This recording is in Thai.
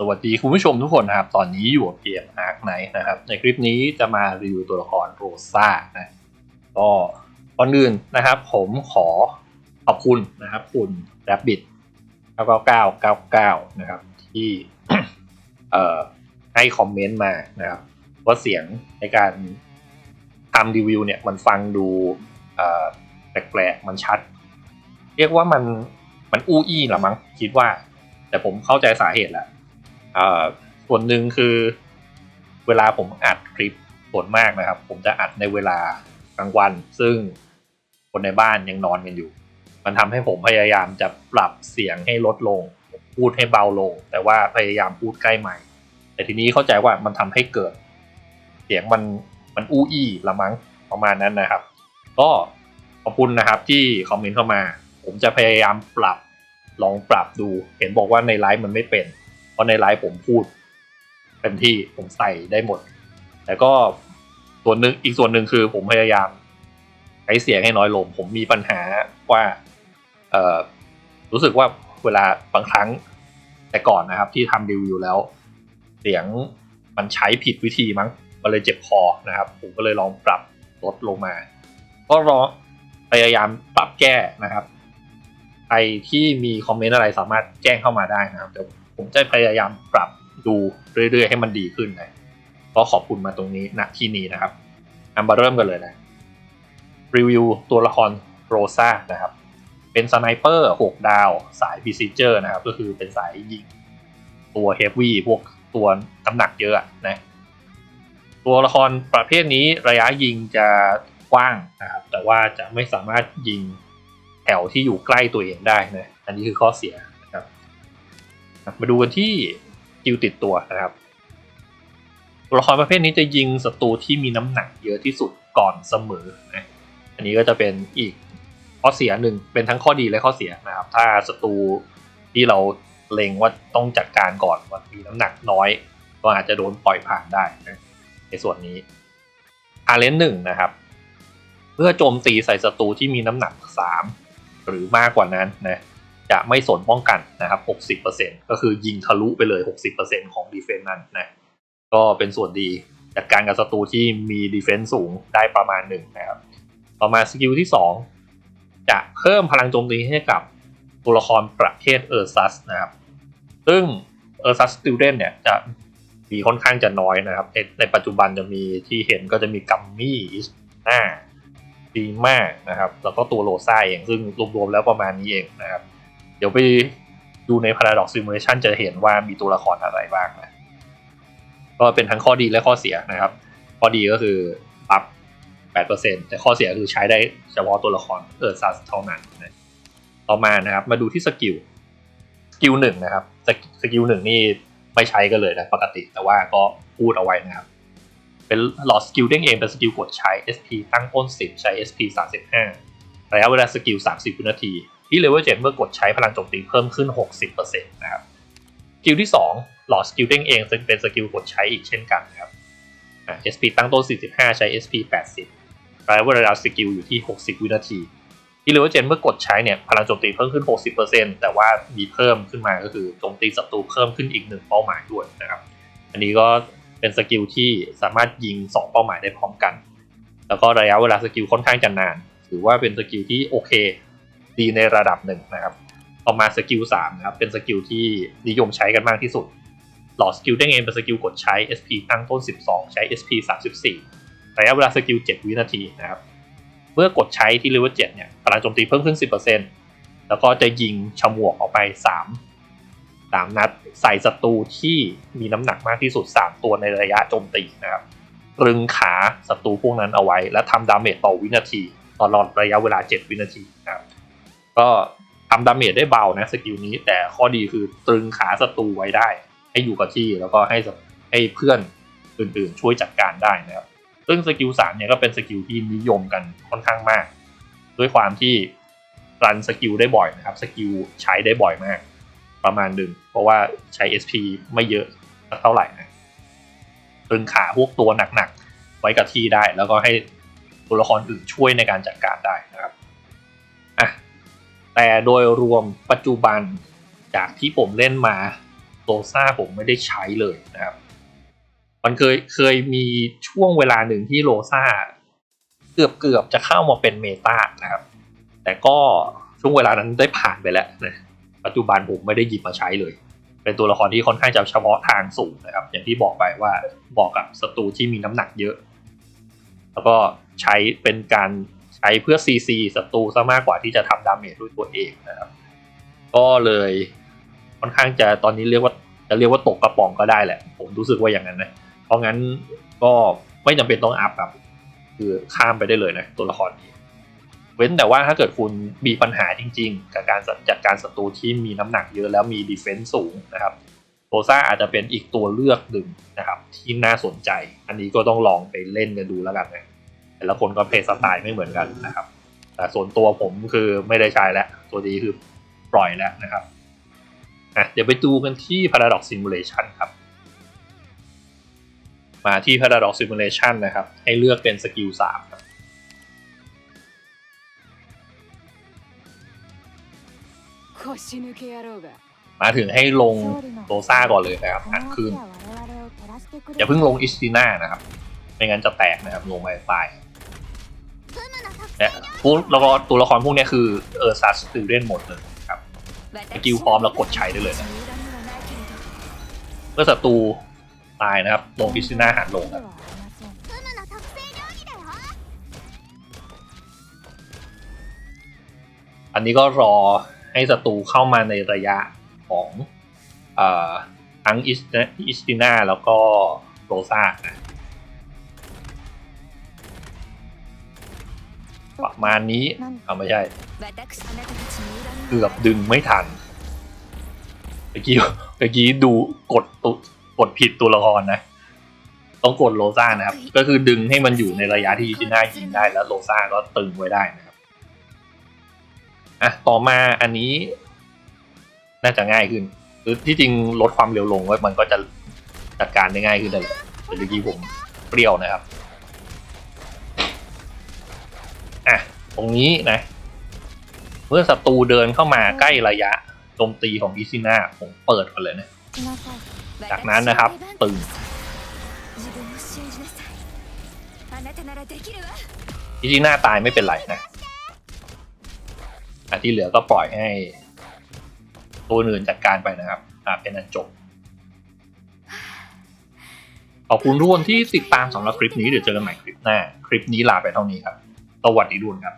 สวัสดีคุณผู้ชมทุกคนนะครับ ตอนนี้อยู่กับเกม Ark Knight นะครับ ในคลิปนี้จะมารีวิวตัวละครโรซ่านะก็ก่อนอื่นนะครับ ผมขอขอบคุณนะครับ คุณ Rabbit 99999 นะครับ ที่เอ่อให้คอมเมนต์มานะครับ ว่าเสียงในการทำรีวิวเนี่ยมันฟังดูเอ่อแปลกๆ มันชัด เรียกว่ามันมันอู้อี้หรือมั้งคิดว่า แต่ผมเข้าใจสาเหตุแล้ว ส่วนหนึ่งคือเวลาผมอัดคลิปส่วนมากนะครับ ผมจะอัดในเวลากลางวัน ซึ่งคนในบ้านยังนอนกันอยู่ มันทำให้ผมพยายามจะปรับเสียงให้ลดลง พูดให้เบาลง แต่ว่าพยายามพูดใกล้ใหม่ แต่ทีนี้เข้าใจว่ามันทำให้เกิด เสียงมันมันอู้อี้ละมั้งประมาณนั้นนะครับ ก็ขอบคุณนะครับที่คอมเมนต์เข้ามา ผมจะพยายามปรับลองปรับดู เห็นบอกว่าในไลฟ์มันไม่เป็น ราะในไลฟ์ผมพูดเต็มที่ผมใส่ได้หมดแต่ก็ส่วนหนึ่งอีกส่วนหนึ่งคือผมพยายามใช้เสียงให้น้อยลง ผมมีปัญหาว่าเออรู้สึกว่าเวลาบางครั้งแต่ก่อนนะครับที่ทำรีวิวแล้ว เสียงมันใช้ผิดวิธีมั้งมันเลยเจ็บคอนะครับ ผมก็เลยลองปรับลดลงมา ก็รอพยายามปรับแก้นะครับใครที่มีคอมเมนต์อะไรสามารถแจ้งเข้ามาได้นะครับเดี๋ยว ผมจะพยายามปรับดูเรื่อยๆ ให้มันดีขึ้นนะก็ขอบคุณมาตรงนี้ณที่นี้นะครับนำมาเริ่มกันเลยนะ รีวิวตัวละครโรซ่านะครับ เป็นสไนเปอร์6ดาว สายบีซิเจอร์นะครับ ก็คือเป็นสายยิง ตัวเฮฟวี่พวกตัวน้ำหนักเยอะนะตัวละครประเภทนี้ระยะยิงจะกว้างนะครับ แต่ว่าจะไม่สามารถยิงแถวที่อยู่ใกล้ตัวเองได้นะ อันนี้คือข้อเสีย มาดูกันที่คิวติดตัวนะครับตัวละครประเภทนี้จะยิงศัตรูที่มีน้ำหนักเยอะที่สุดก่อนเสมอนะอันนี้ก็จะเป็นอีกข้อเสียหนึ่งเป็นทั้งข้อดีและข้อเสียนะครับ ถ้าศัตรูที่เราเล็งว่าต้องจัดการก่อนว่ามีน้ำหนักน้อยก็อาจจะโดนปล่อยผ่านได้นะในส่วนนี้อาเลนหนึ่งนะครับ เพื่อโจมตีใส่ศัตรูที่มีน้ำหนัก 3 หรือมากกว่านั้นนะ จะไม่สนป้องกันนะครับ 60%ก็คือยิงทะลุไปเลย 60%ของดีเฟนต์นั้นนะก็เป็นส่วนดีจัดการกับศัตรูที่มีดีเฟนซ์สูงได้ประมาณหนึ่งนะครับ ต่อมาสกิลที่ 2 จะเพิ่มพลังโจมตีให้กับตัวละครประเภทเออร์ซัสนะครับ ซึ่งเออร์ซัสสติลเดนเนี่ยจะมีค่อนข้างจะน้อยนะครับ ในปัจจุบันจะมีที่เห็นก็จะมีกัมมี่อิสนาดีมากนะครับ แล้วก็ตัวโลซ่าเองซึ่งรวมๆแล้วประมาณนี้เองนะครับ เดี๋ยวไปดูใน Paradox Simulation จะเห็นว่ามีตัวละครอะไรบ้างนะก็เป็นทั้งข้อดีและข้อเสียนะครับ ข้อดีก็คือปับ8%แต่ข้อเสียคือใช้ได้เฉพาะตัวละครเออร์ซัสเท่านั้นนะต่อมานะครับมาดูที่สกิลสกิลหนึ่งนะครับสกสกิลหนึ่งนี่ไม่ใช้กันเลยนะปกติ แต่ว่าก็พูดเอาไว้นะครับ เป็นหลอดสกิลเด้งเองเป็นสกิลกดใช้ SP ตั้งต้น 10 ใช้ SP 35ระยะเวลาสกิล 30 วินาที ที่เลเวล7เมื่อกดใช้พลังโจมตีเพิ่มขึ้น 60%นะครับสกิลที่2หลอดสกิลเด้งเองซึ่งเป็นสกิลกดใช้อีกเช่นกันนะครับอะ SP ตั้งต้น 45 ใช้ SP 80ระยะเวลาสกิลอยู่ที่ 60 วินาที ที่เลเวล7เมื่อกดใช้เนี่ยพลังโจมตีเพิ่มขึ้น 60%แต่ว่ามีเพิ่มขึ้นมาก็คือโจมตีศัตรูเพิ่มขึ้นอีกหนึ่งเป้าหมายด้วยนะครับ อันนี้ก็เป็นสกิลที่สามารถยิง 2 เป้าหมายได้พร้อมกัน แล้วก็ระยะเวลาสกิลค่อนข้างจะนาน ถือว่าเป็นสกิลที่โอเค ดีในระดับหนึ่งนะครับต่อมาสกิล3นะครับเป็นสกิลที่นิยมใช้กันมากที่สุด หลอดสกิลได้เองเป็นสกิลกดใช้ SP ตั้งต้น 12 ใช้ SP 34ระยะเวลาสกิล 7 วินาทีนะครับเมื่อกดใช้ที่เลเวล7เนี่ยพลังโจมตีเพิ่มขึ้น 10%แล้วก็จะยิงฉมวกออกไป 3 3 นัดใส่ศัตรูที่มีน้ำหนักมากที่สุด 3 ตัวในระยะโจมตีนะครับตรึงขาศัตรูพวกนั้นเอาไว้ และทำดาเมจต่อวินาทีตลอดระยะเวลา 7 วินาที ก็ทำดาเมจได้เบานะสกิลนี้ แต่ข้อดีคือตรึงขาศัตรูไว้ได้ ให้อยู่กับที่แล้วก็ให้ให้เพื่อนอื่นๆ ช่วยจัดการได้นะครับซึ่งสกิลสามเนี่ยก็เป็นสกิลที่นิยมกันค่อนข้างมาก ด้วยความที่รันสกิลได้บ่อยนะครับสกิลใช้ได้บ่อยมาก ประมาณหนึ่งเพราะว่าใช้ SP ไม่เยอะเท่าไหร่นะตรึงขาพวกตัวหนักๆไว้กับที่ได้ แล้วก็ให้ตัวละครอื่นช่วยในการจัดการได้นะครับ แต่โดยรวมปัจจุบันจากที่ผมเล่นมาโลซ่าผมไม่ได้ใช้เลยนะครับ มันเคยเคยมีช่วงเวลาหนึ่งที่โลซ่าเกือบเกือบจะเข้ามาเป็นเมตานะครับ แต่ก็ช่วงเวลานั้นได้ผ่านไปแล้วนะปัจจุบันผมไม่ได้หยิบมาใช้เลย เป็นตัวละครที่ค่อนข้างจะเฉพาะทางสูงนะครับ อย่างที่บอกไปว่าบอกกับศัตรูที่มีน้ำหนักเยอะ แล้วก็ใช้เป็นการ ใช้เพื่อ CC ศัตรูซะมากกว่าที่จะทำดาเมจด้วยตัวเองนะครับ ก็เลยค่อนข้างจะตอนนี้เรียกว่าจะเรียกว่าตกกระป๋องก็ได้แหละ ผมรู้สึกว่าอย่างนั้นนะ เพราะงั้นก็ไม่จำเป็นต้องอัพครับ คือข้ามไปได้เลยนะตัวละครนี้ เว้นแต่ว่าถ้าเกิดคุณมีปัญหาจริง ๆ กับการจัดการศัตรูที่มีน้ำหนักเยอะแล้วมีดีเฟนซ์สูงนะครับโรซ่าอาจจะเป็นอีกตัวเลือกหนึ่งนะครับ ที่น่าสนใจ อันนี้ก็ต้องลองไปเล่นกันดูแล้วกันนะ แต่ละคนก็เพลย์สไตล์ไม่เหมือนกันนะครับ แต่ส่วนตัวผมคือไม่ได้ใช้แล้ว ตัวดีคือปล่อยแล้วนะครับเดี๋ยวไปดูกันที่ Paradox Simulation ครับ มาที่ Paradox Simulation นะครับ ให้เลือกเป็นสกิล3ครับมาถึงให้ลงโรซ่าก่อนเลยนะครับหันขึ้น อย่าเพิ่งลงอิสติน่านะครับ ไม่งั้นจะแตกนะครับ ลงไปตาย พวกแล้วก็ตัวละครพวกเนี้ยคือเออซัสติเล่นหมดเลยครับสกิลพร้อมแล้วกดใช้ได้เลยนะเมื่อศัตรูตายนะครับลงอิสติน่าหันลงครับอันนี้ก็รอให้ศัตรูเข้ามาในระยะของเอ่อทั้งอิสอิสติน่าแล้วก็โรซ่านะ ประมาณนี้เอาไม่ใช่เกือบดึงไม่ทันเมื่อกี้เมื่อกี้ดูกดตุกดผิดตัวละครนะ ต้องกดโลซ่านะครับ ก็คือดึงให้มันอยู่ในระยะที่อิสติน่ายิงได้แล้วโลซ่าก็ตึงไว้ได้นะครับอะต่อมาอันนี้ น่าจะง่ายขึ้นคือที่จริงลดความเร็วลงไว้มันก็จะจัดการได้ง่ายขึ้นแต่ละแต่เมื่อกี้ผมเปรี้ยวนะครับอะ ตรงนี้นะ เมื่อศัตรูเดินเข้ามาใกล้ระยะโจมตีของอิซิน่าผมเปิดกันเลยนะ จากนั้นนะครับตึงอิซิน่าตายไม่เป็นไรนะอันที่เหลือก็ปล่อยให้ตัวอื่นจัดการไปนะครับอ่าเป็นอันจบ ขอบคุณทุกคนที่ติดตามสำหรับคลิปนี้เดี๋ยวเจอกันใหม่คลิปหน้า คลิปนี้ลาไปเท่านี้ครับ สวัสดีทุกคนครับ